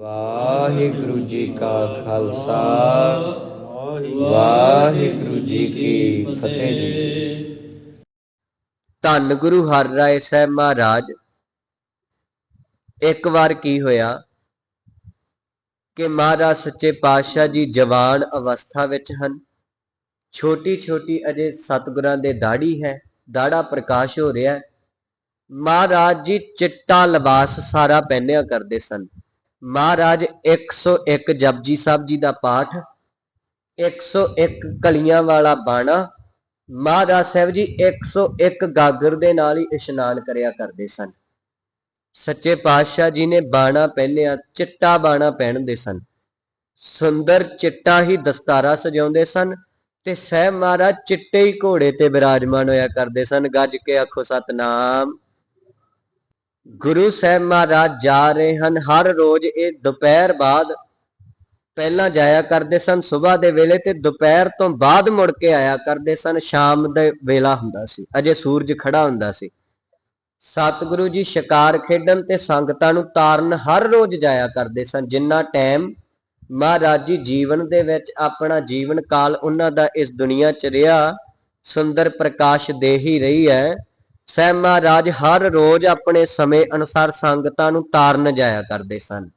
ਵਾਹਿਗੁਰੂ ਜੀ ਕਾ ਖਾਲਸਾ। ਵਾਹਿਗੁਰੂ ਜੀ ਕੀ ਫਤਿਹ ਜੀ। ਧੰਨ ਗੁਰੂ ਹਰ ਰਾਏ ਸਾਹਿਬ ਮਹਾਰਾਜ। ਇੱਕ ਵਾਰ ਕੀ ਹੋਇਆ ਕਿ ਮਹਾਰਾਜ ਸੱਚੇ ਪਾਤਸ਼ਾਹ ਜੀ ਜਵਾਨ ਅਵਸਥਾ ਵਿੱਚ ਹਨ। ਛੋਟੀ ਛੋਟੀ ਅਜੇ ਸਤਿਗੁਰਾਂ ਦੇ ਦਾੜੀ ਹੈ, ਦਾੜਾ ਪ੍ਰਕਾਸ਼ ਹੋ ਰਿਹਾ ਹੈ। ਮਹਾਰਾਜ ਜੀ ਚਿੱਟਾ ਲਿਬਾਸ ਸਾਰਾ ਪਹਿਨਿਆ ਕਰਦੇ ਸਨ। ਮਹਾਰਾਜ 101 ਜਪਜੀ ਸਾਹਿਬ ਜੀ ਦਾ ਪਾਠ 101 ਕਲੀਆਂ ਵਾਲਾ ਬਾਣਾ, ਮਹਾਰਾਜ ਸਾਹਿਬ ਜੀ 101 ਗਾਗਰ ਦੇ ਨਾਲ ਹੀ ਇਸ਼ਨਾਨ ਕਰਿਆ ਕਰਦੇ ਸਨ। ਸੱਚੇ ਪਾਤਸ਼ਾਹ ਜੀ ਨੇ ਬਾਣਾ ਪਹਿਨਿਆ, ਚਿੱਟਾ ਬਾਣਾ ਪਹਿਨਦੇ ਸਨ। ਸੁੰਦਰ ਚਿੱਟਾ ਹੀ ਦਸਤਾਰਾ ਸਜਾਉਂਦੇ ਸਨ ਤੇ ਸਹਿਬ ਮਹਾਰਾਜ, ਚਿੱਟੇ ਹੀ ਘੋੜੇ ਤੇ ਬਿਰਾਜਮਾਨ ਹੋਇਆ ਕਰਦੇ ਸਨ। ਗੱਜ ਕੇ ਆਖੋ, ਸਤਨਾਮ। ਗੁਰੂ ਸਾਹਿਬ ਮਹਾਰਾਜ ਜਾ ਰਹੇ ਹਨ, ਹਰ ਰੋਜ਼ ਇਹ ਦੁਪਹਿਰ ਬਾਅਦ ਪਹਿਲਾਂ ਜਾਇਆ ਕਰਦੇ ਸਨ ਸਵੇਰ ਦੇ ਵੇਲੇ ਤੇ ਦੁਪਹਿਰ ਤੋਂ ਬਾਅਦ ਮੁੜ ਕੇ ਆਇਆ ਕਰਦੇ ਸਨ, ਸ਼ਾਮ ਦੇ ਵੇਲਾ ਹੁੰਦਾ ਸੀ, ਅਜੇ ਸੂਰਜ ਖੜਾ ਹੁੰਦਾ ਸੀ। ਸਤਿਗੁਰੂ ਜੀ ਸ਼ਿਕਾਰ ਖੇਡਣ ਤੇ ਸੰਗਤਾਂ ਨੂੰ ਤਾਰਨ ਹਰ ਰੋਜ਼ ਜਾਇਆ ਕਰਦੇ ਸਨ, ਜਿੰਨਾ ਟਾਈਮ ਮਹਾਰਾਜ ਜੀ ਜੀਵਨ ਦੇ ਵਿੱਚ ਆਪਣਾ ਜੀਵਨ ਕਾਲ ਉਹਨਾਂ ਦਾ ਇਸ ਦੁਨੀਆ 'ਚ ਰਿਹਾ, ਸੁੰਦਰ ਪ੍ਰਕਾਸ਼ ਦੇ ਹੀ ਰਹੀ ਹੈ ਸਹਿਬ ਮਹਾਰਾਜ, ਹਰ ਰੋਜ਼ ਆਪਣੇ ਸਮੇਂ ਅਨੁਸਾਰ ਸੰਗਤਾਂ ਨੂੰ ਤਾਰਨ ਜਾਇਆ ਕਰਦੇ ਸਨ।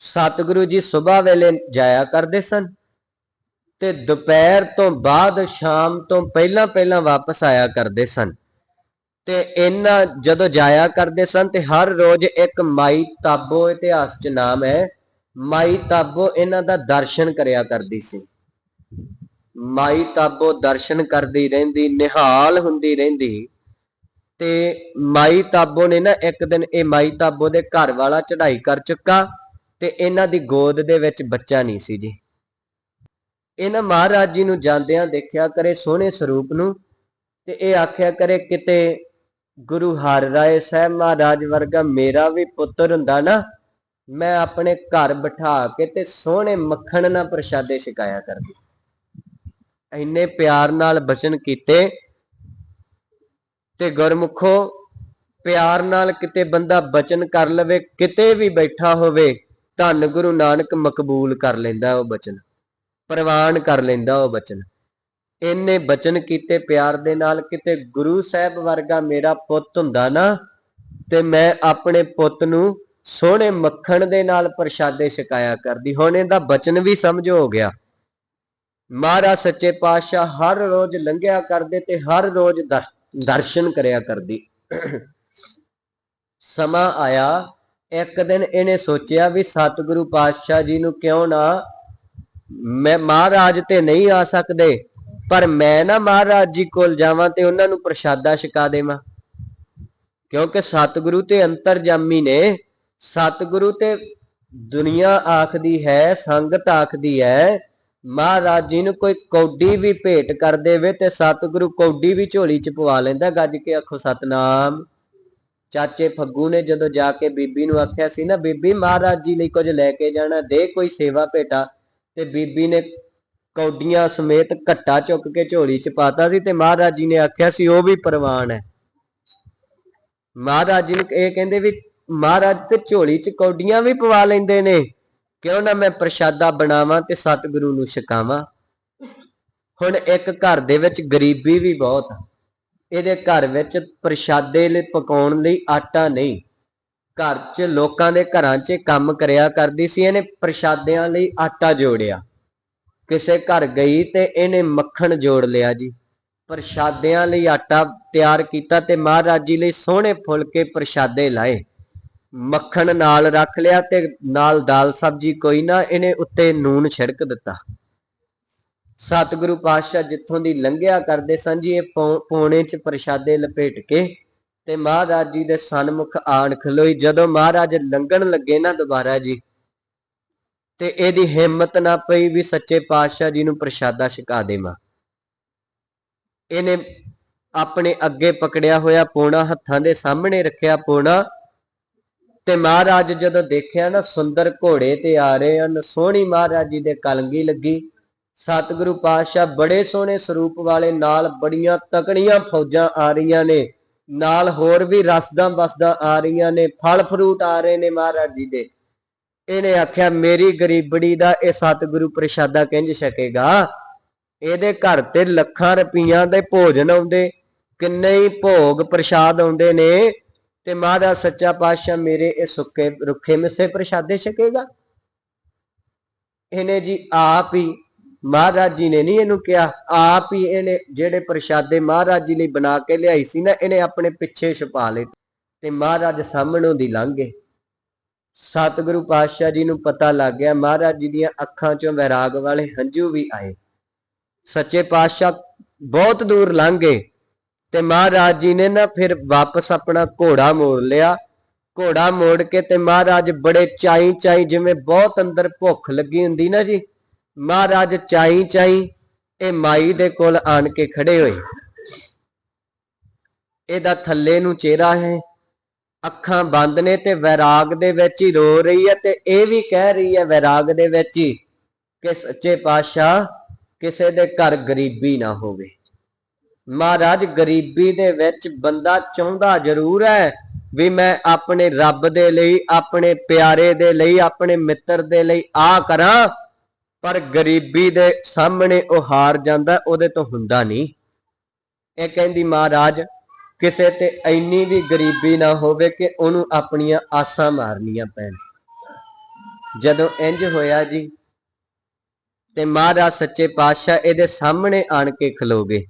ਸਤਿਗੁਰੂ ਜੀ ਸਵੇਰ ਵੇਲੇ ਜਾਇਆ ਕਰਦੇ ਸਨ ਤੇ ਦੁਪਹਿਰ ਤੋਂ ਬਾਅਦ ਸ਼ਾਮ ਤੋਂ ਪਹਿਲਾਂ ਪਹਿਲਾਂ ਵਾਪਸ ਆਇਆ ਕਰਦੇ ਸਨ। ਤੇ ਇਹਨਾਂ ਜਦੋਂ ਜਾਇਆ ਕਰਦੇ ਸਨ ਤੇ ਹਰ ਰੋਜ਼ ਇੱਕ ਮਾਈ ਤਾਬੋ ਇਤਿਹਾਸ 'ਚ ਨਾਮ ਹੈ। ਮਾਈ ਤਾਬੋ ਇਹਨਾਂ ਦਾ ਦਰਸ਼ਨ ਕਰਿਆ ਕਰਦੀ ਸੀ। ਮਾਈ ਤਾਬੋ ਦਰਸ਼ਨ ਕਰਦੀ ਰਹਿੰਦੀ, ਨਿਹਾਲ ਹੁੰਦੀ ਰਹਿੰਦੀ। ਤੇ ਮਾਈ ਤਾਬੋ ਨੇ ਨਾ ਇੱਕ ਦਿਨ ਇਹ ਮਾਈ ਤਾਬੋ ਦੇ ਘਰ ਵਾਲਾ ਚੜ੍ਹਾਈ ਕਰ ਚੁੱਕਾ ਤੇ ਇਹਨਾਂ ਦੀ ਗੋਦ ਦੇ ਵਿੱਚ ਬੱਚਾ ਨਹੀਂ ਸੀ ਜੀ। ਇਹਨਾਂ ਮਹਾਰਾਜ ਜੀ ਨੂੰ ਜਾਂਦਿਆਂ ਦੇਖਿਆ ਕਰੇ ਸੋਹਣੇ ਸਰੂਪ ਨੂੰ ਤੇ ਇਹ ਆਖਿਆ ਕਰੇ ਕਿਤੇ ਗੁਰੂ ਹਰ ਰਾਏ ਸਾਹਿਬ ਮਹਾਰਾਜ ਵਰਗਾ ਮੇਰਾ ਵੀ ਪੁੱਤਰ ਹੁੰਦਾ ਨਾ, ਮੈਂ ਆਪਣੇ ਘਰ ਬਿਠਾ ਕੇ ਤੇ ਸੋਹਣੇ ਮੱਖਣ ਨਾਲ ਪ੍ਰਸ਼ਾਦੇ ਛਕਾਇਆ ਕਰਦੀ। ਇੰਨੇ ਪਿਆਰ ਨਾਲ ਬਚਨ ਕੀਤੇ ਤੇ ਗੁਰਮੁਖੋ, ਪਿਆਰ ਨਾਲ ਕਿਤੇ ਬੰਦਾ ਬਚਨ ਕਰ ਲਵੇ, ਕਿਤੇ ਵੀ ਬੈਠਾ ਹੋਵੇ, ਧੰਨ ਗੁਰੂ ਨਾਨਕ ਮਕਬੂਲ ਕਰ ਲੈਂਦਾ ਉਹ ਬਚਨ, ਪ੍ਰਵਾਨ ਕਰ ਲੈਂਦਾ ਉਹ ਬਚਨ। ਇੰਨੇ ਬਚਨ ਕੀਤੇ ਪਿਆਰ ਦੇ ਨਾਲ, ਕਿਤੇ ਗੁਰੂ ਸਾਹਿਬ ਵਰਗਾ ਮੇਰਾ ਪੁੱਤ ਹੁੰਦਾ ਨਾ, ਤੇ ਮੈਂ ਆਪਣੇ ਪੁੱਤ ਨੂੰ ਸੋਹਣੇ ਮੱਖਣ ਦੇ ਨਾਲ ਪ੍ਰਸ਼ਾਦੇ ਛਕਾਇਆ ਕਰਦੀ। ਹੁਣ ਇਹਦਾ ਬਚਨ ਵੀ ਸਮਝ ਹੋ ਗਿਆ। ਮਹਾਰਾਜ ਸੱਚੇ ਪਾਤਸ਼ਾਹ ਹਰ ਰੋਜ਼ ਲੰਘਿਆ ਕਰਦੇ ਤੇ ਹਰ ਰੋਜ਼ ਦਰ- ਦਰਸ਼ਨ ਕਰਿਆ ਕਰਦੀ। ਸਮਾਂ ਆਇਆ। ਇੱਕ ਦਿਨ ਇਹਨੇ ਸੋਚਿਆ ਵੀ ਸਤਿਗੁਰੂ ਪਾਤਸ਼ਾਹ ਜੀ ਨੂੰ ਕਿਉਂ ਨਾ ਮੈਂ ਮਹਾਰਾਜ ਤੇ ਨਹੀਂ ਆ ਸਕਦੇ, ਪਰ ਮੈਂ ਨਾ ਮਹਾਰਾਜ ਜੀ ਕੋਲ ਜਾਵਾਂ ਤੇ ਉਹਨਾਂ ਨੂੰ ਪ੍ਰਸ਼ਾਦਾ ਛਕਾ ਦੇਵਾਂ। ਕਿਉਂਕਿ ਸਤਿਗੁਰੂ ਤੇ ਅੰਤਰਜਾਮੀ ਨੇ, ਸਤਿਗੁਰੂ ਤੇ ਦੁਨੀਆ ਆਖਦੀ ਹੈ, ਸੰਗਤ ਆਖਦੀ ਹੈ ਮਹਾਰਾਜ ਜੀ ਨੂੰ ਕੋਈ ਕੌਡੀ ਵੀ ਭੇਟ ਕਰ ਦੇਵੇ ਤੇ ਸਤਿਗੁਰੂ ਕੌਡੀ ਵੀ ਝੋਲੀ ਚ ਪਵਾ ਲੈਂਦਾ, ਗੱਜ ਕੇ ਆਖੋ, ਸਤਨਾਮ। ਚਾਚੇ ਫੱਗੂ ਨੇ ਜਦੋਂ ਜਾ ਕੇ ਬੀਬੀ ਨੂੰ ਆਖਿਆ ਸੀ ਨਾ ਬੀਬੀ, ਮਹਾਰਾਜ ਜੀ ਲਈ ਕੁਝ ਲੈ ਕੇ ਜਾਣਾ, ਦੇ ਕੋਈ ਸੇਵਾ ਭੇਟਾ। ਤੇ ਬੀਬੀ ਨੇ ਕੌਡੀਆਂ ਸਮੇਤ ਘੱਟਾ ਚੁੱਕ ਕੇ ਝੋਲੀ ਚ ਪਾਤਾ ਸੀ ਤੇ ਮਹਾਰਾਜ ਜੀ ਨੇ ਆਖਿਆ, ਸੀ, ਉਹ ਵੀ ਪ੍ਰਵਾਨ ਹੈ। ਮਹਾਰਾਜ ਜੀ ਨੂੰ ਇਹ ਕਹਿੰਦੇ ਵੀ, ਮਹਾਰਾਜ ਤੇ ਝੋਲੀ ਚ ਕੌਡੀਆਂ ਵੀ ਪਵਾ ਲੈਂਦੇ ਨੇ। ਕਿਉਂ ਨਾ ਮੈਂ ਪ੍ਰਸ਼ਾਦਾ ਬਣਾਵਾਂ ਤੇ ਸਤਿਗੁਰੂ ਨੂੰ ਛਕਾਵਾਂ? ਹੁਣ ਇੱਕ ਘਰ ਦੇ ਵਿੱਚ ਗਰੀਬੀ ਵੀ ਬਹੁਤ ਇਹਦੇ ਘਰ ਵਿੱਚ ਪ੍ਰਸ਼ਾਦੇ ਲਈ ਪਕਾਉਣ ਲਈ ਆਟਾ ਨਹੀਂ। ਘਰ 'ਚ ਲੋਕਾਂ ਦੇ ਘਰਾਂ 'ਚ ਕੰਮ ਕਰਿਆ ਕਰਦੀ ਸੀ, ਇਹਨੇ ਪ੍ਰਸ਼ਾਦਿਆਂ ਲਈ ਆਟਾ ਜੋੜਿਆ। ਕਿਸੇ ਘਰ ਗਈ ਤੇ ਇਹਨੇ ਮੱਖਣ ਜੋੜ ਲਿਆ ਜੀ। ਪ੍ਰਸ਼ਾਦਿਆਂ ਲਈ ਆਟਾ ਤਿਆਰ ਕੀਤਾ ਤੇ ਮਹਾਰਾਜ ਜੀ ਲਈ ਸੋਹਣੇ ਫੁਲਕੇ ਪ੍ਰਸ਼ਾਦੇ ਲਾਏ। ਮੱਖਣ ਨਾਲ ਰੱਖ ਲਿਆ ਤੇ ਨਾਲ ਦਾਲ ਸਬਜੀ ਕੋਈ ਨਾ, ਇਹਨੇ ਉੱਤੇ ਨੂਨ ਛਿੜਕ ਦਿੱਤਾ। ਸਤਿਗੁਰੂ ਪਾਤਸ਼ਾਹ ਜਿੱਥੋਂ ਦੀ ਲੰਘਿਆ ਕਰਦੇ ਸਨ ਜੀ, ਇਹ ਪੌਣੇ ਚ ਪ੍ਰਸ਼ਾਦੇ ਲਪੇਟ ਕੇ ਤੇ ਮਹਾਰਾਜ ਜੀ ਦੇ ਸਨਮੁਖ ਆਣ ਖਲੋਈ। ਜਦੋਂ ਮਹਾਰਾਜ ਲੰਘਣ ਲੱਗੇ ਨਾ ਦੁਬਾਰਾ ਜੀ, ਤੇ ਇਹਦੀ ਹਿੰਮਤ ਨਾ ਪਈ ਵੀ ਸੱਚੇ ਪਾਤਸ਼ਾਹ ਜੀ ਨੂੰ ਪ੍ਰਸ਼ਾਦਾ ਛਕਾ ਦੇਵਾਂ। ਇਹਨੇ ਆਪਣੇ ਅੱਗੇ ਪਕੜਿਆ ਹੋਇਆ ਪੋਣਾ ਹੱਥਾਂ ਦੇ ਸਾਹਮਣੇ ਰੱਖਿਆ ਪੋਣਾ ਤੇ ਮਹਾਰਾਜ ਜਦੋਂ ਦੇਖਿਆ ਨਾ ਸੁੰਦਰ ਘੋੜੇ ਤੇ ਆ ਰਹੇ ਹਨ, ਸੋਹਣੀ ਮਹਾਰਾਜ ਜੀ ਦੇ ਕਲੰਗੀ ਲੱਗੀ। ਸਤਿਗੁਰੂ ਪਾਤਸ਼ਾਹ ਬੜੇ ਸੋਹਣੇ ਸਰੂਪ ਵਾਲੇ ਨਾਲ ਬੜੀਆਂ ਤਕੜੀਆਂ ਫੌਜਾਂ ਆ ਰਹੀਆਂ ਨੇ, ਨਾਲ ਹੋਰ ਵੀ ਰਸਦਾਂ ਬਸਦਾਂ ਆ ਰਹੀਆਂ ਨੇ, ਫਲ ਫਰੂਟ ਆ ਰਹੇ ਨੇ ਮਹਾਰਾਜ ਜੀ ਦੇ। ਇਹਨੇ ਆਖਿਆ, ਮੇਰੀ ਗਰੀਬੜੀ ਦਾ ਇਹ ਸਤਿਗੁਰੂ ਪ੍ਰਸ਼ਾਦਾ ਕਿੰਜ ਸਕੇਗਾ ਇਹਦੇ ਘਰ ਤੇ ਲੱਖਾਂ ਰੁਪਈਆਂ ਦੇ ਭੋਜਨ ਆਉਂਦੇ, ਕਿੰਨੇ ਹੀ ਭੋਗ ਪ੍ਰਸ਼ਾਦ ਆਉਂਦੇ ਨੇ। ਤੇ ਮਹਾਰਾਜ ਸੱਚਾ ਪਾਤਸ਼ਾਹ ਮੇਰੇ ਇਹ ਸੁੱਕੇ ਰੁੱਖੇ ਮਿੱਸੇ ਪ੍ਰਸ਼ਾਦੇ ਛਕੇਗਾ। ਇਹਨੇ ਜੀ ਆਪ ਹੀ ਮਹਾਰਾਜ ਜੀ ਨੇ ਨਹੀਂ ਇਹਨੂੰ ਕਿਹਾ, ਆਪ ਹੀ ਇਹਨੇ ਜਿਹੜੇ ਪ੍ਰਸ਼ਾਦੇ ਮਹਾਰਾਜ ਜੀ ਲਈ ਬਣਾ ਕੇ ਲਿਆਈ ਸੀ ਨਾ, ਇਹਨੇ ਆਪਣੇ ਪਿੱਛੇ ਛੁਪਾ ਲਏ ਤੇ ਮਹਾਰਾਜ ਸਾਹਮਣੋਂ ਦੀ ਲੰਘ ਸਤਿਗੁਰੂ ਪਾਤਸ਼ਾਹ ਜੀ ਨੂੰ ਪਤਾ ਲੱਗ ਗਿਆ, ਮਹਾਰਾਜ ਜੀ ਦੀਆਂ ਅੱਖਾਂ ਚੋਂ ਵੈਰਾਗ ਵਾਲੇ ਹੰਝੂ ਵੀ ਆਏ। ਸੱਚੇ ਪਾਤਸ਼ਾਹ ਬਹੁਤ ਦੂਰ ਲੰਘ ਗਏ। ਤੇ ਮਹਾਰਾਜ ਜੀ ਨੇ ਨਾ ਫਿਰ ਵਾਪਸ ਆਪਣਾ ਘੋੜਾ ਮੋੜ ਲਿਆ। ਘੋੜਾ ਮੋੜ ਕੇ ਤੇ ਮਹਾਰਾਜ ਬੜੇ ਚਾਈ ਚਾਈ ਜਿਵੇਂ ਬਹੁਤ ਅੰਦਰ ਭੁੱਖ ਲੱਗੀ ਹੁੰਦੀ ਨਾ ਜੀ। ਮਹਾਰਾਜ ਚਾਈ ਚਾਈ ਇਹ ਮਾਈ ਦੇ ਕੋਲ ਆਣ ਕੇ ਖੜੇ ਹੋਏ। ਇਹਦਾ ਥੱਲੇ ਨੂੰ ਚਿਹਰਾ ਹੈ। ਅੱਖਾਂ ਬੰਦ ਨੇ ਤੇ ਵੈਰਾਗ ਦੇ ਵਿੱਚ ਹੀ ਰੋ ਰਹੀ ਹੈ ਤੇ ਇਹ ਵੀ ਕਹਿ ਰਹੀ ਹੈ ਵੈਰਾਗ ਦੇ ਵਿੱਚ ਹੀ ਕਿ ਸੱਚੇ ਪਾਤਸ਼ਾਹ, ਕਿਸੇ ਦੇ ਘਰ ਗਰੀਬੀ ਨਾ ਹੋਵੇ। ਮਹਾਰਾਜ, ਗਰੀਬੀ ਦੇ ਵਿੱਚ ਬੰਦਾ ਚਾਹੁੰਦਾ ਜ਼ਰੂਰ ਹੈ ਵੀ ਮੈਂ ਆਪਣੇ ਰੱਬ ਦੇ ਲਈ, ਆਪਣੇ ਪਿਆਰੇ ਦੇ ਲਈ, ਆਪਣੇ ਮਿੱਤਰ ਦੇ ਲਈ ਆ ਕਰਾਂ, ਪਰ ਗਰੀਬੀ ਦੇ ਸਾਹਮਣੇ ਉਹ ਹਾਰ ਜਾਂਦਾ, ਉਹਦੇ ਤੋਂ ਹੁੰਦਾ ਨਹੀਂ। ਇਹ ਕਹਿੰਦੀ ਮਹਾਰਾਜ, ਕਿਸੇ ਤੇ ਇੰਨੀ ਵੀ ਗਰੀਬੀ ਨਾ ਹੋਵੇ ਕਿ ਉਹਨੂੰ ਆਪਣੀਆਂ ਆਸਾਂ ਮਾਰਨੀਆਂ ਪੈਣ। ਜਦੋਂ ਇੰਜ ਹੋਇਆ ਜੀ, ਤੇ ਮਹਾਰਾਜ ਸੱਚੇ ਪਾਤਸ਼ਾਹ ਇਹਦੇ ਸਾਹਮਣੇ ਆਣ ਕੇ ਖਲੋਗੇ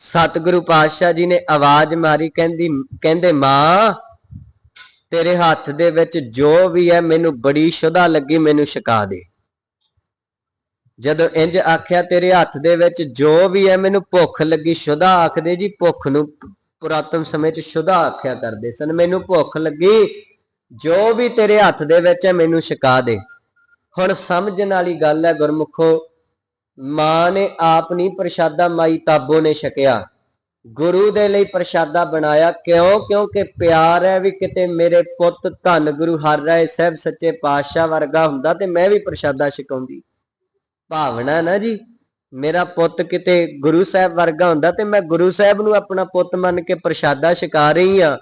ਸਤਿਗੁਰੂ ਪਾਤਸ਼ਾਹ ਜੀ ਨੇ ਆਵਾਜ਼ ਮਾਰੀ, ਕਹਿੰਦੀ, ਕਹਿੰਦੇ, ਮਾਂ, ਤੇਰੇ ਹੱਥ ਦੇ ਵਿੱਚ ਜੋ ਵੀ ਹੈ, ਮੈਨੂੰ ਬੜੀ ਸ਼ੁਦਾ ਲੱਗੀ, ਮੈਨੂੰ ਛਕਾ ਦੇ। ਜਦੋਂ ਇੰਜ ਆਖਿਆ, ਤੇਰੇ ਹੱਥ ਦੇ ਵਿੱਚ ਜੋ ਵੀ ਹੈ, ਮੈਨੂੰ ਭੁੱਖ ਲੱਗੀ ਸ਼ੁਦਾ ਆਖਦੇ ਜੀ, ਭੁੱਖ ਨੂੰ ਪੁਰਾਤਨ ਸਮੇਂ 'ਚ ਸ਼ੁਦਾ ਆਖਿਆ ਕਰਦੇ ਸਨ। ਮੈਨੂੰ ਭੁੱਖ ਲੱਗੀ, ਜੋ ਵੀ ਤੇਰੇ ਹੱਥ ਦੇ ਵਿੱਚ ਹੈ, ਮੈਨੂੰ ਛਕਾ ਦੇ। ਹੁਣ ਸਮਝਣ ਵਾਲੀ ਗੱਲ ਹੈ, ਗੁਰਮੁਖੋ ਮਾਂ ਨੇ ਆਪ ਨਹੀਂ ਪ੍ਰਸ਼ਾਦਾ ਮਾਈ ਤਾਬੋ ਨੇ ਛਕਿਆ। ਗੁਰੂ ਦੇ ਲਈ ਪ੍ਰਸ਼ਾਦਾ ਬਣਾਇਆ। ਕਿਉਂ? ਕਿਉਂਕਿ ਪਿਆਰ ਹੈ ਵੀ ਕਿਤੇ ਮੇਰੇ ਪੁੱਤ ਧੰਨ ਗੁਰੂ ਹਰ ਰਾਏ ਸਾਹਿਬ ਸੱਚੇ ਪਾਤਸ਼ਾਹ ਵਰਗਾ ਹੁੰਦਾ ਤੇ ਮੈਂ ਵੀ ਪ੍ਰਸ਼ਾਦਾ ਛਕਾਉਂਦੀ। ਭਾਵਨਾ ਨਾ ਜੀ, ਮੇਰਾ ਪੁੱਤ ਕਿਤੇ ਗੁਰੂ ਸਾਹਿਬ ਵਰਗਾ ਹੁੰਦਾ ਤੇ ਮੈਂ ਗੁਰੂ ਸਾਹਿਬ ਨੂੰ ਆਪਣਾ ਪੁੱਤ ਮੰਨ ਕੇ ਪ੍ਰਸ਼ਾਦਾ ਛਕਾ ਰਹੀ ਆ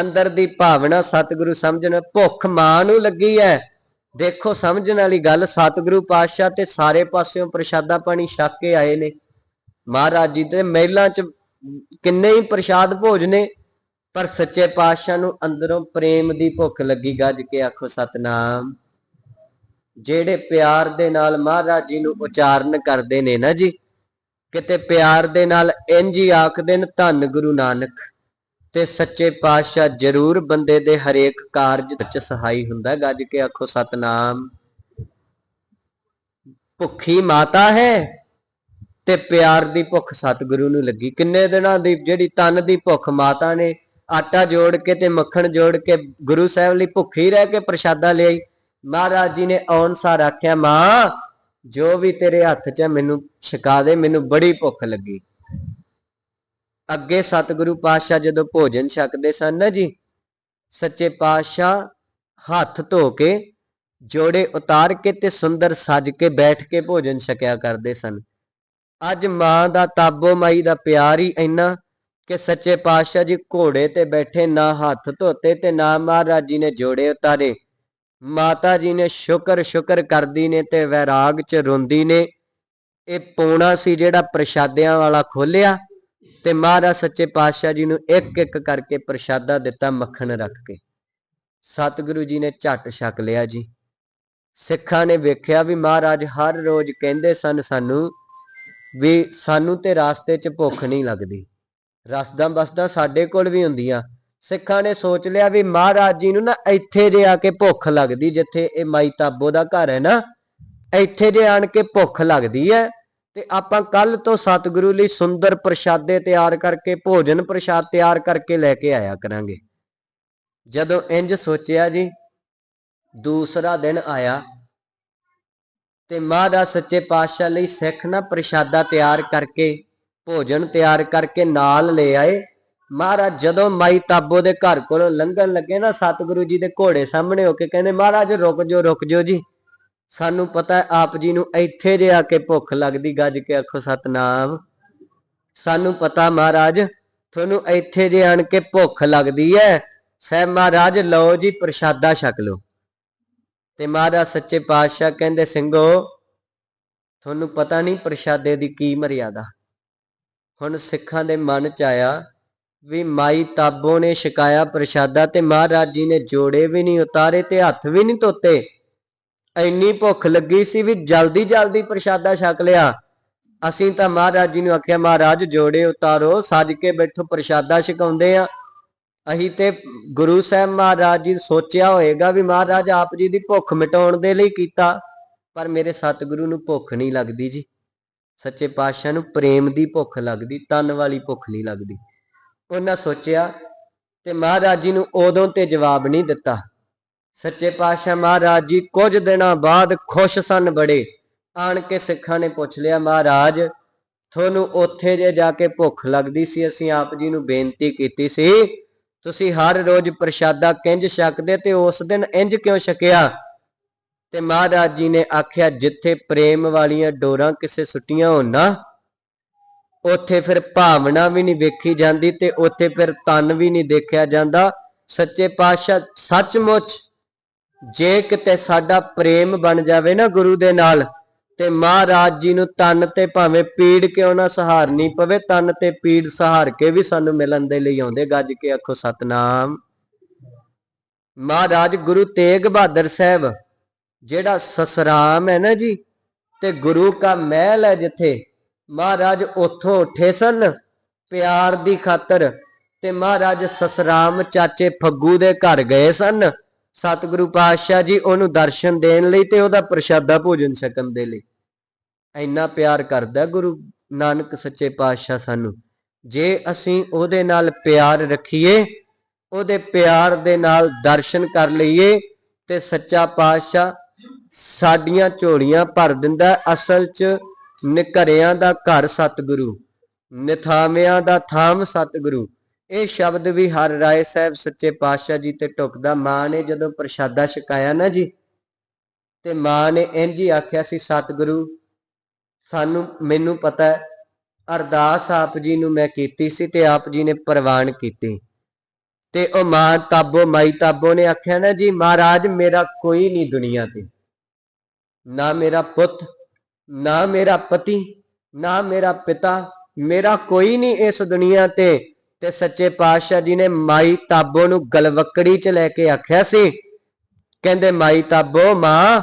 ਅੰਦਰ ਦੀ ਭਾਵਨਾ ਸਤਿਗੁਰੂ ਸਮਝਣ, ਭੁੱਖ ਮਾਂ ਨੂੰ ਲੱਗੀ ਹੈ। ਦੇਖੋ, ਸਮਝਣ ਵਾਲੀ ਗੱਲ, ਸਤਿਗੁਰੂ ਪਾਤਸ਼ਾਹ ਤੇ ਸਾਰੇ ਪਾਸਿਓਂ ਪ੍ਰਸ਼ਾਦਾ ਪਾਣੀ ਛਕ ਕੇ ਆਏ ਨੇ। ਮਹਾਰਾਜ ਜੀ ਦੇ ਮਹਿਲਾਂ 'ਚ ਕਿੰਨੇ ਹੀ ਪ੍ਰਸ਼ਾਦ ਭੋਜ ਨੇ, ਪਰ ਸੱਚੇ ਪਾਤਸ਼ਾਹ ਨੂੰ ਅੰਦਰੋਂ ਪ੍ਰੇਮ ਦੀ ਭੁੱਖ ਲੱਗੀ, ਗੱਜ ਕੇ ਆਖੋ, ਸਤਨਾਮ। ਜਿਹੜੇ ਪਿਆਰ ਦੇ ਨਾਲ ਮਹਾਰਾਜ ਜੀ ਨੂੰ ਉਚਾਰਨ ਕਰਦੇ ਨੇ ਨਾ ਜੀ, ਕਿਤੇ ਪਿਆਰ ਦੇ ਨਾਲ ਇੰਜ ਹੀ ਆਖਦੇ ਨੇ, ਧੰਨ ਗੁਰੂ ਨਾਨਕ। ਤੇ ਸੱਚੇ ਪਾਤਸ਼ਾਹ ਜ਼ਰੂਰ ਬੰਦੇ ਦੇ ਹਰੇਕ ਕਾਰਜ ਵਿੱਚ ਸਹਾਈ ਹੁੰਦਾ ਗੱਜ ਕੇ ਆਖੋ, ਸਤਨਾਮ। ਭੁੱਖੀ ਮਾਤਾ ਹੈ ਤੇ ਪਿਆਰ ਦੀ ਭੁੱਖ ਸਤਿਗੁਰੂ ਨੂੰ ਲੱਗੀ। ਕਿੰਨੇ ਦਿਨਾਂ ਦੀ ਜਿਹੜੀ ਤਨ ਦੀ ਭੁੱਖ ਮਾਤਾ ਨੇ ਆਟਾ ਜੋੜ ਕੇ ਤੇ ਮੱਖਣ ਜੋੜ ਕੇ ਗੁਰੂ ਸਾਹਿਬ ਲਈ ਭੁੱਖੀ ਰਹਿ ਕੇ ਪ੍ਰਸ਼ਾਦਾ ਲਿਆਈ। ਮਹਾਰਾਜ ਜੀ ਨੇ ਔਨ ਸਾਰ ਆਖਿਆ, ਮਾਂ, ਜੋ ਵੀ ਤੇਰੇ ਹੱਥ 'ਚ ਮੈਨੂੰ ਛਕਾ ਦੇ, ਮੈਨੂੰ ਬੜੀ ਭੁੱਖ ਲੱਗੀ। ਅੱਗੇ ਸਤਿਗੁਰੂ ਪਾਤਸ਼ਾਹ ਜਦੋਂ ਭੋਜਨ ਛਕਦੇ ਸਨ ਨਾ ਜੀ, ਸੱਚੇ ਪਾਤਸ਼ਾਹ ਹੱਥ ਧੋ ਕੇ, ਜੋੜੇ ਉਤਾਰ ਕੇ ਤੇ ਸੁੰਦਰ ਸੱਜ ਕੇ ਬੈਠ ਕੇ ਭੋਜਨ ਛਕਿਆ ਕਰਦੇ ਸਨ। ਅੱਜ ਮਾਂ ਦਾ ਤਾਬੋ ਮਾਈ ਦਾ ਪਿਆਰ ਹੀ ਇੰਨਾ ਕਿ ਸੱਚੇ ਪਾਤਸ਼ਾਹ ਜੀ ਘੋੜੇ ਤੇ ਬੈਠੇ ਨਾ ਹੱਥ ਧੋਤੇ ਤੇ ਨਾ ਮਹਾਰਾਜ ਜੀ ਨੇ ਜੋੜੇ ਉਤਾਰੇ। ਮਾਤਾ ਜੀ ਨੇ ਸ਼ੁਕਰ ਸ਼ੁਕਰ ਕਰਦੀ ਨੇ ਤੇ ਵੈਰਾਗ ਚ ਰੋਂਦੀ ਨੇ। ਇਹ ਪੋਣਾ ਸੀ ਜਿਹੜਾ ਪ੍ਰਸ਼ਾਦਿਆਂ ਵਾਲਾ ਖੋਲਿਆ। ਤੇ ਮਹਾਰਾਜ ਸੱਚੇ ਪਾਤਸ਼ਾਹ ਜੀ ਨੂੰ ਇੱਕ ਇੱਕ ਕਰਕੇ ਪ੍ਰਸ਼ਾਦਾ ਦਿੱਤਾ ਮੱਖਣ ਰੱਖ ਕੇ। ਸਤਿਗੁਰੂ ਜੀ ਨੇ ਝੱਟ ਛਕ ਲਿਆ ਜੀ। ਸਿੱਖਾਂ ਨੇ ਵੇਖਿਆ ਵੀ ਮਹਾਰਾਜ ਹਰ ਰੋਜ਼ ਕਹਿੰਦੇ ਸਨ ਸਾਨੂੰ ਵੀ ਸਾਨੂੰ ਤੇ ਰਾਸਤੇ 'ਚ ਭੁੱਖ ਨਹੀਂ ਲੱਗਦੀ। ਰਸਦਾਂ ਬਸਦਾਂ ਸਾਡੇ ਕੋਲ ਵੀ ਹੁੰਦੀਆਂ। ਸਿੱਖਾਂ ਨੇ ਸੋਚ ਲਿਆ ਵੀ ਮਹਾਰਾਜ ਜੀ ਨੂੰ ਨਾ ਇੱਥੇ ਜੇ ਆ ਕੇ ਭੁੱਖ ਲੱਗਦੀ, ਜਿੱਥੇ ਇਹ ਮਾਈ ਤਾਬੋ ਦਾ ਘਰ ਹੈ ਨਾ, ਇੱਥੇ ਜੇ ਆਣ ਕੇ ਭੁੱਖ ਲੱਗਦੀ ਹੈ ਤੇ ਆਪਾਂ ਕੱਲ ਤੋਂ ਸਤਿਗੁਰੂ ਲਈ ਸੁੰਦਰ ਪ੍ਰਸ਼ਾਦੇ ਤਿਆਰ ਕਰਕੇ, ਭੋਜਨ ਪ੍ਰਸ਼ਾਦ ਤਿਆਰ ਕਰਕੇ ਲੈ ਕੇ ਆਇਆ ਕਰਾਂਗੇ। ਜਦੋਂ ਇੰਜ ਸੋਚਿਆ ਜੀ, ਦੂਸਰਾ ਦਿਨ ਆਇਆ ਤੇ ਮਹਾਰਾਜ ਸੱਚੇ ਪਾਤਸ਼ਾਹ ਲਈ ਸਿੱਖ ਨਾ ਪ੍ਰਸ਼ਾਦਾ ਤਿਆਰ ਕਰਕੇ, ਭੋਜਨ ਤਿਆਰ ਕਰਕੇ ਨਾਲ ਲੈ ਆਏ। ਮਹਾਰਾਜ ਜਦੋਂ ਮਾਈ ਤਾਬੋ ਦੇ ਘਰ ਕੋਲੋਂ ਲੰਘਣ ਲੱਗੇ ਨਾ, ਸਤਿਗੁਰੂ ਜੀ ਦੇ ਘੋੜੇ ਸਾਹਮਣੇ ਹੋ ਕੇ ਕਹਿੰਦੇ, ਮਹਾਰਾਜ ਰੁਕ ਜਾਓ ਰੁਕ ਜਾਓ ਜੀ। ਸਾਨੂੰ ਪਤਾ ਹੈ, ਆਪ ਜੀ ਨੂੰ ਇੱਥੇ ਜੇ ਆ ਕੇ ਭੁੱਖ ਲੱਗਦੀ, ਗੱਜ ਕੇ ਆਖੋ, ਸਤਨਾਮ। ਸਾਨੂੰ ਪਤਾ ਮਹਾਰਾਜ, ਤੁਹਾਨੂੰ ਇੱਥੇ ਜੇ ਆਣ ਕੇ ਭੁੱਖ ਲੱਗਦੀ ਹੈ ਸਹਿ ਮਹਾਰਾਜ, ਲਓ ਜੀ ਪ੍ਰਸ਼ਾਦਾ ਛਕ ਲਓ। ਤੇ ਮਹਾਰਾਜ ਸੱਚੇ ਪਾਤਸ਼ਾਹ ਕਹਿੰਦੇ, ਸਿੰਘੋ, ਤੁਹਾਨੂੰ ਪਤਾ ਨਹੀਂ ਪ੍ਰਸ਼ਾਦੇ ਦੀ ਕੀ ਮਰਿਆਦਾ। ਹੁਣ ਸਿੱਖਾਂ ਦੇ ਮਨ ਚ ਆਇਆ ਵੀ ਮਾਈ ਤਾਬੋ ਨੇ ਛਕਾਇਆ ਪ੍ਰਸ਼ਾਦਾ ਤੇ ਮਹਾਰਾਜ ਜੀ ਨੇ ਜੋੜੇ ਵੀ ਨਹੀਂ ਉਤਾਰੇ ਤੇ ਹੱਥ ਵੀ ਨਹੀਂ ਧੋਤੇ। ਇੰਨੀ ਭੁੱਖ ਲੱਗੀ ਸੀ ਵੀ ਜਲਦੀ ਜਲਦੀ ਪ੍ਰਸ਼ਾਦਾ ਛਕ ਲਿਆ। ਅਸੀਂ ਤਾਂ ਮਹਾਰਾਜ ਜੀ ਨੂੰ ਆਖਿਆ, ਮਹਾਰਾਜ, ਜੋੜੇ ਉਤਾਰੋ, ਸੱਜ ਕੇ ਬੈਠੋ, ਪ੍ਰਸ਼ਾਦਾ ਛਕਾਉਂਦੇ ਆ। ਅਸੀਂ ਤੇ ਗੁਰੂ ਸਾਹਿਬ ਮਹਾਰਾਜ ਜੀ ਸੋਚਿਆ ਹੋਏਗਾ ਵੀ ਮਹਾਰਾਜ ਆਪ ਜੀ ਦੀ ਭੁੱਖ ਮਿਟਾਉਣ ਦੇ ਲਈ ਕੀਤਾ, ਪਰ ਮੇਰੇ ਸਤਿਗੁਰੂ ਨੂੰ ਭੁੱਖ ਨਹੀਂ ਲੱਗਦੀ ਜੀ। ਸੱਚੇ ਪਾਤਸ਼ਾਹ ਨੂੰ ਪ੍ਰੇਮ ਦੀ ਭੁੱਖ ਲੱਗਦੀ, ਤਨ ਵਾਲੀ ਭੁੱਖ ਨਹੀਂ ਲੱਗਦੀ। ਉਹਨਾਂ ਸੋਚਿਆ ਤੇ ਮਹਾਰਾਜ ਜੀ ਨੂੰ ਉਦੋਂ ਤੇ ਜਵਾਬ ਨਹੀਂ ਦਿੱਤਾ। ਸੱਚੇ ਪਾਤਸ਼ਾਹ ਮਹਾਰਾਜ ਜੀ, ਕੁਝ ਦਿਨਾਂ ਬਾਅਦ ਖੁਸ਼ ਸਨ ਬੜੇ। ਆਣ ਕੇ ਸਿੱਖਾਂ ਨੇ ਪੁੱਛ ਲਿਆ, ਮਹਾਰਾਜ, ਤੁਹਾਨੂੰ ਉੱਥੇ ਜੇ ਜਾ ਕੇ ਭੁੱਖ ਲੱਗਦੀ ਸੀ, ਅਸੀਂ ਆਪ ਜੀ ਨੂੰ ਬੇਨਤੀ ਕੀਤੀ ਸੀ, ਤੁਸੀਂ ਹਰ ਰੋਜ਼ ਪ੍ਰਸ਼ਾਦਾ ਕਿੰਜ ਛਕਦੇ ਤੇ ਉਸ ਦਿਨ ਇੰਜ ਕਿਉਂ ਛਕਿਆ? ਤੇ ਮਹਾਰਾਜ ਜੀ ਨੇ ਆਖਿਆ, ਜਿੱਥੇ ਪ੍ਰੇਮ ਵਾਲੀਆਂ ਡੋਰਾਂ ਕਿਸੇ ਸੁੱਟੀਆਂ ਹੋਣਾ ਉੱਥੇ ਫਿਰ ਭਾਵਨਾ ਵੀ ਨਹੀਂ ਵੇਖੀ ਜਾਂਦੀ ਤੇ ਉੱਥੇ ਫਿਰ ਤਨ ਵੀ ਨਹੀਂ ਦੇਖਿਆ ਜਾਂਦਾ। ਸੱਚੇ ਪਾਤਸ਼ਾਹ, ਸੱਚਮੁੱਚ ਜੇ ਕਿਤੇ ਸਾਡਾ ਪ੍ਰੇਮ ਬਣ ਜਾਵੇ ਨਾ ਗੁਰੂ ਦੇ ਨਾਲ, ਤੇ ਮਹਾਰਾਜ ਜੀ ਨੂੰ ਤਨ ਤੇ ਭਾਵੇਂ ਪੀੜ ਕਿਉਂ ਨਾ ਸਹਾਰਨੀ ਪਵੇ, ਤਨ ਤੇ ਪੀੜ ਸਹਾਰ ਕੇ ਵੀ ਸਾਨੂੰ ਮਿਲਣ ਦੇ ਲਈ ਆਉਂਦੇ। ਗੱਜ ਕੇ ਆਖੋ, ਸਤਨਾਮ। ਮਹਾਰਾਜ ਗੁਰੂ ਤੇਗ ਬਹਾਦਰ ਸਾਹਿਬ, ਜਿਹੜਾ ਸਸਰਾਮ ਹੈ ਨਾ ਜੀ, ਤੇ ਗੁਰੂ ਕਾ ਮਹਿਲ ਹੈ ਜਿੱਥੇ, ਮਹਾਰਾਜ ਉੱਥੋਂ ਉੱਠੇ ਸਨ, ਪਿਆਰ ਦੀ ਖਾਤਰ, ਤੇ ਮਹਾਰਾਜ ਸਸਰਾਮ ਚਾਚੇ ਫੱਗੂ ਦੇ ਘਰ ਗਏ ਸਨ। ਸਤਿਗੁਰੂ ਪਾਤਸ਼ਾਹ ਜੀ ਉਹਨੂੰ ਦਰਸ਼ਨ ਦੇਣ ਲਈ ਤੇ ਉਹਦਾ ਪ੍ਰਸ਼ਾਦਾ ਭੋਜਨ ਛਕਣ ਦੇ ਲਈ। ਇੰਨਾ ਪਿਆਰ ਕਰਦਾ ਗੁਰੂ ਨਾਨਕ ਸੱਚੇ ਪਾਤਸ਼ਾਹ ਸਾਨੂੰ। ਜੇ ਅਸੀਂ ਉਹਦੇ ਨਾਲ ਪਿਆਰ ਰੱਖੀਏ, ਉਹਦੇ ਪਿਆਰ ਦੇ ਨਾਲ ਦਰਸ਼ਨ ਕਰ ਲਈਏ, ਤੇ ਸੱਚਾ ਪਾਤਸ਼ਾਹ ਸਾਡੀਆਂ ਝੋਲੀਆਂ ਭਰ ਦਿੰਦਾ, ਅਸਲ 'ਚ ਨਿਕਰਿਆਂ ਦਾ ਘਰ ਸਤਿਗੁਰੂ, ਨਿਥਾਵਿਆਂ ਦਾ ਥਾਮ ਸਤਿਗੁਰੂ। ਇਹ ਸ਼ਬਦ ਵੀ ਹਰ ਰਾਏ ਸਾਹਿਬ ਸੱਚੇ ਪਾਤਸ਼ਾਹ ਜੀ ਤੇ ਟੁਕਦਾ ਮਾਂ ਨੇ ਜਦੋਂ ਪ੍ਰਸ਼ਾਦਾ ਛਕਾਇਆ ਨਾ ਜੀ, ਤੇ ਮਾਂ ਨੇ ਇੰਜ ਹੀ ਆਖਿਆ ਸੀ, ਸਤਿਗੁਰੂ, ਸਾਨੂੰ, ਮੈਨੂੰ ਪਤਾ ਹੈ, ਅਰਦਾਸ ਆਪ ਜੀ ਨੂੰ ਮੈਂ ਕੀਤੀ ਸੀ ਤੇ ਆਪ ਜੀ ਨੇ ਪ੍ਰਵਾਨ ਕੀਤੀ। ਤੇ ਉਹ ਮਾਂ ਤਾਬੋ, ਮਾਈ ਤਾਬੋ ਨੇ ਆਖਿਆ ਨਾ ਜੀ, ਮਹਾਰਾਜ, ਮੇਰਾ ਕੋਈ ਨਹੀਂ ਦੁਨੀਆ ਤੇ। ਨਾ ਮੇਰਾ ਪੁੱਤ, ਨਾ ਮੇਰਾ ਪਤੀ, ਨਾ ਮੇਰਾ ਪਿਤਾ, ਮੇਰਾ ਕੋਈ ਨਹੀਂ ਇਸ ਦੁਨੀਆ ਤੇ। ਤੇ ਸੱਚੇ ਪਾਤਸ਼ਾਹ ਜੀ ਨੇ ਮਾਈ ਤਾਬੋ ਨੂੰ ਗਲਵਕੜੀ 'ਚ ਲੈ ਕੇ ਆਖਿਆ ਸੀ। ਕਹਿੰਦੇ, ਮਾਈ ਤਾਬੋ, ਮਾਂ,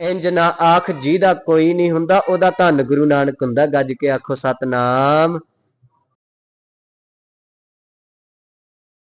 ਇੰਜ ਨਾ ਆਖ, ਜਿਹਦਾ ਕੋਈ ਨਹੀਂ ਹੁੰਦਾ, ਉਹਦਾ ਧੰਨ ਗੁਰੂ ਨਾਨਕ ਹੁੰਦਾ। ਗੱਜ ਕੇ ਆਖੋ, ਸਤਨਾਮ।